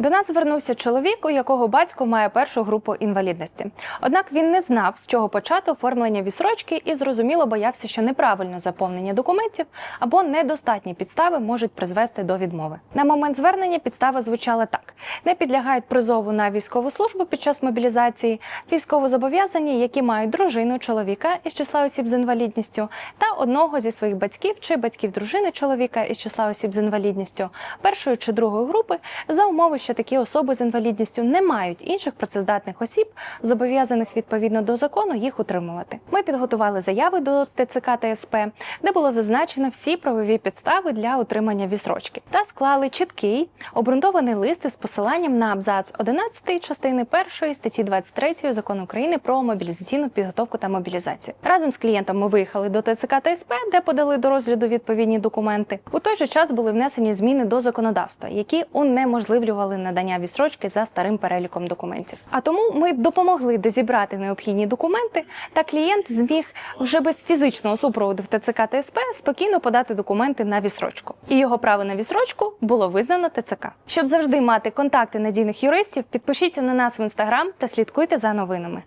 До нас звернувся чоловік, у якого батько має першу групу інвалідності. Однак він не знав, з чого почати оформлення відсрочки і зрозуміло боявся, що неправильно заповнення документів або недостатні підстави можуть призвести до відмови. На момент звернення підстава звучала так: не підлягають призову на військову службу під час мобілізації, військовозобов'язані, які мають дружину чоловіка із числа осіб з інвалідністю, та одного зі своїх батьків чи батьків дружини чоловіка із числа осіб з інвалідністю першої чи другої групи за умови, що такі особи з інвалідністю не мають інших працездатних осіб, зобов'язаних відповідно до закону їх утримувати. Ми підготували заяви до ТЦК та СП, де було зазначено всі правові підстави для отримання відсрочки, та склали чіткий обґрунтований лист із посиланням на абзац 11 частини 1 статті 23 закону України про мобілізаційну підготовку та мобілізацію. Разом з клієнтом ми виїхали до ТЦК та СП, де подали до розгляду відповідні документи. У той же час були внесені зміни до законодавства, які унеможливлювали надання відстрочки за старим переліком документів. А тому ми допомогли дозібрати необхідні документи, та клієнт зміг вже без фізичного супроводу в ТЦК та СП спокійно подати документи на відстрочку. І його право на відстрочку було визнано ТЦК. Щоб завжди мати контакти надійних юристів, підпишіться на нас в інстаграм та слідкуйте за новинами.